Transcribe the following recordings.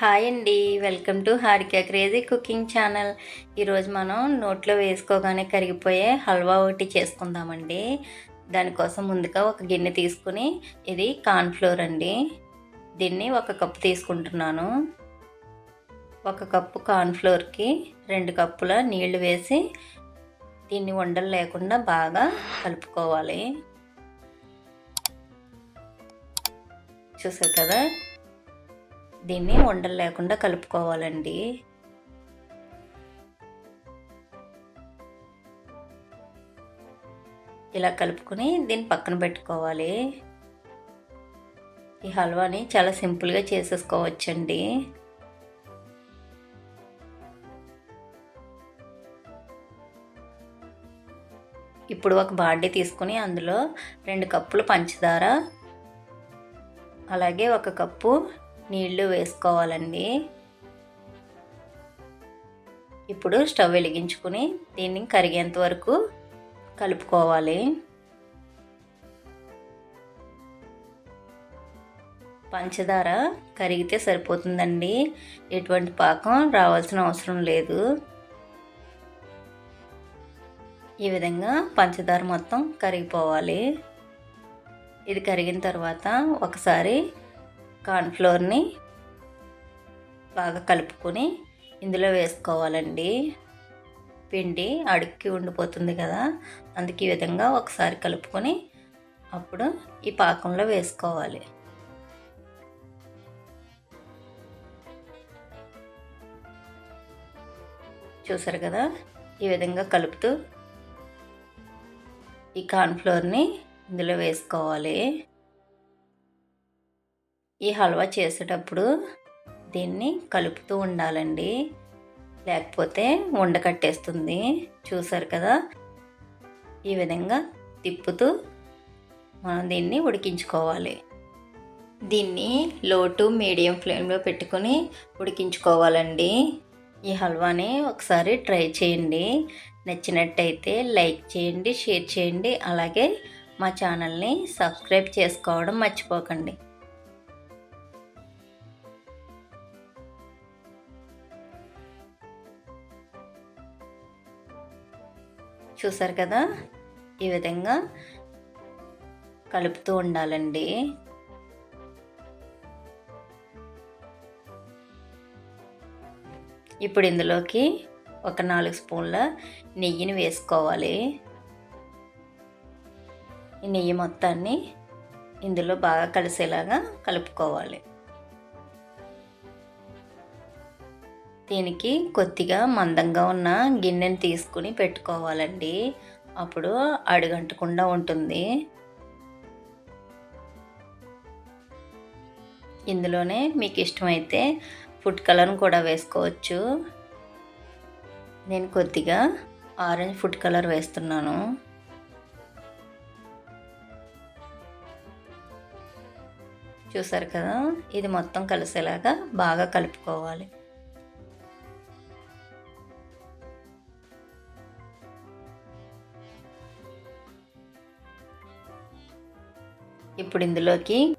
Hi అండి. Welcome to Harika crazy cooking channel. ఈరోజు మనం నోట్లో వేసుకోగానే కరిగిపోయే హల్వా ఒకటి చేసుకుందామండి. దానికోసం ముందుగా ఒక గిన్నె తీసుకుని ఇది కార్న్ఫ్లోర్ అండి. దీన్ని ఒక కప్పు తీసుకుంటున్నాను. ఒక కప్పు కార్న్ఫ్లోర్కి రెండు కప్పుల నీళ్ళు వేసి దీన్ని ఉండలు లేకుండా బాగా కలుపుకోవాలి. చూసారు కదా? దీన్ని ఉండలు లేకుండా కలుపుకోవాలండి. ఇలా కలుపుకొని దీన్ని పక్కన పెట్టుకోవాలి. ఈ హల్వాని చాలా సింపుల్గా చేసేసుకోవచ్చండి. ఇప్పుడు ఒక బాండీ తీసుకుని అందులో రెండు కప్పులు పంచదార అలాగే ఒక కప్పు నీళ్ళు వేసుకోవాలండి. ఇప్పుడు స్టవ్ వెలిగించుకుని దీన్ని కరిగేంత వరకు కలుపుకోవాలి. పంచదార కరిగితే సరిపోతుందండి. ఎటువంటి పాకం రావాల్సిన అవసరం లేదు. ఈ విధంగా పంచదార మొత్తం కరిగిపోవాలి. ఇది కరిగిన తర్వాత ఒకసారి కార్న్ఫ్లోర్ని బాగా కలుపుకొని ఇందులో వేసుకోవాలండి. పిండి అడుక్కి ఉండిపోతుంది కదా అందుకే ఈ విధంగా ఒకసారి కలుపుకొని అప్పుడు ఈ పాకంలో వేసుకోవాలి. చూసారు కదా ఈ విధంగా కలుపుతూ ఈ కార్న్ఫ్లోర్ని ఇందులో వేసుకోవాలి. ఈ హల్వా చేసేటప్పుడు దీన్ని కలుపుతూ ఉండాలండి. లేకపోతే ఉండకట్టేస్తుంది చూసారు కదా? ఈ విధంగా తిప్పుతూ మనం దీన్ని ఉడికించుకోవాలి. దీన్ని లో టు మీడియం ఫ్లేమ్లో పెట్టుకొని ఉడికించుకోవాలండి. ఈ హల్వాని ఒకసారి ట్రై చేయండి. నచ్చినట్టయితే లైక్ చేయండి షేర్ చేయండి. అలాగే మా ఛానల్ని సబ్స్క్రైబ్ చేసుకోవడం మర్చిపోకండి. చూసారు కదా? ఈ విధంగా కలుపుతూ ఉండాలండి. ఇప్పుడు ఇందులోకి ఒక నాలుగు స్పూన్ల నెయ్యిని వేసుకోవాలి. ఈ నెయ్యి మొత్తాన్ని ఇందులో బాగా కలిసేలాగా కలుపుకోవాలి. దీనికి కొద్దిగా మందంగా ఉన్న గిన్నెని తీసుకుని పెట్టుకోవాలండి. అప్పుడు అడుగంటకుండా ఉంటుంది. ఇందులోనే మీకు ఇష్టమైతే ఫుడ్ కలర్ని కూడా వేసుకోవచ్చు. నేను కొద్దిగా ఆరెంజ్ ఫుడ్ కలర్ వేస్తున్నాను. చూసారు కదా? ఇది మొత్తం కలిసేలాగా బాగా కలుపుకోవాలి. ఇప్పుడు ఇందులోకి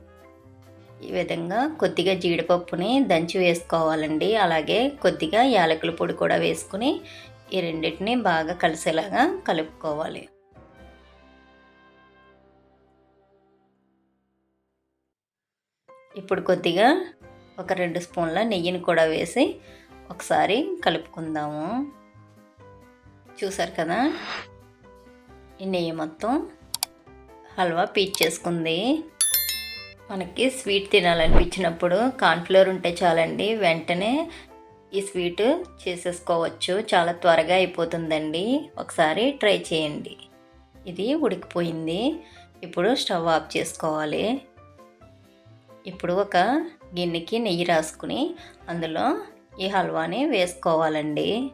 ఈ విధంగా కొద్దిగా జీడిపప్పుని దంచి వేసుకోవాలండి. అలాగే కొద్దిగా యాలకుల పొడి కూడా వేసుకుని ఈ రెండింటిని బాగా కలిసేలాగా కలుపుకోవాలి. ఇప్పుడు కొద్దిగా ఒక రెండు స్పూన్ల నెయ్యిని కూడా వేసి ఒకసారి కలుపుకుందాము. చూసారు కదా? ఈ నెయ్యి మొత్తం హల్వా పీచ్ చేసుకుంది. మనకి స్వీట్ తినాలనిపించినప్పుడు కార్న్ఫ్లోర్ ఉంటే చాలండి వెంటనే ఈ స్వీట్ చేసేసుకోవచ్చు. చాలా త్వరగా అయిపోతుందండి. ఒకసారి ట్రై చేయండి. ఇది ఉడికిపోయింది. ఇప్పుడు స్టవ్ ఆఫ్ చేసుకోవాలి. ఇప్పుడు ఒక గిన్నెకి నెయ్యి రాసుకుని అందులో ఈ హల్వాని వేసుకోవాలండి.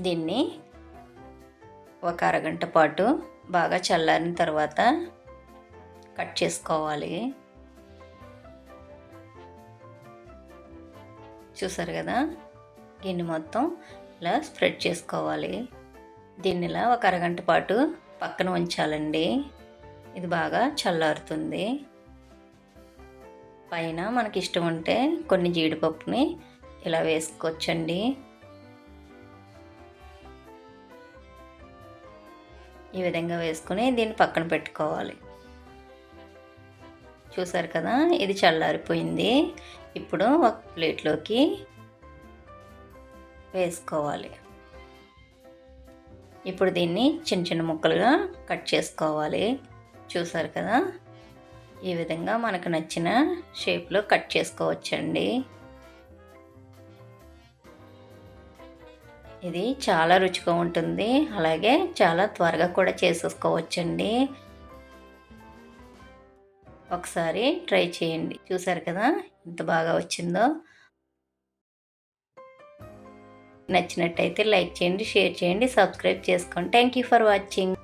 దీన్ని ఒక అరగంట పాటు బాగా చల్లారిన తర్వాత కట్ చేసుకోవాలి. చూసారు కదా? గిన్నె మొత్తం ఇలా స్ప్రెడ్ చేసుకోవాలి. దీన్ని ఇలా ఒక అరగంట పాటు పక్కన ఉంచాలండి. ఇది బాగా చల్లారుతుంది. పైన మనకి ఇష్టం ఉంటే కొన్ని జీడిపప్పుని ఇలా వేసుకోవచ్చండి. ఈ విధంగా వేసుకుని దీన్ని పక్కన పెట్టుకోవాలి. చూసారు కదా? ఇది చల్లారిపోయింది. ఇప్పుడు ఒక ప్లేట్లోకి వేసుకోవాలి. ఇప్పుడు దీన్ని చిన్న చిన్న ముక్కలుగా కట్ చేసుకోవాలి. చూసారు కదా? ఈ విధంగా మనకు నచ్చిన షేప్లో కట్ చేసుకోవచ్చండి. ఇది చాలా రుచిగా ఉంటుంది. అలాగే చాలా త్వరగా కూడా చేసేసుకోవచ్చండి. ఒకసారి ట్రై చేయండి. చూసారు కదా ఎంత బాగా వచ్చిందో. నచ్చినట్టయితే లైక్ చేయండి షేర్ చేయండి సబ్స్క్రైబ్ చేసుకోండి. Thank you for watching.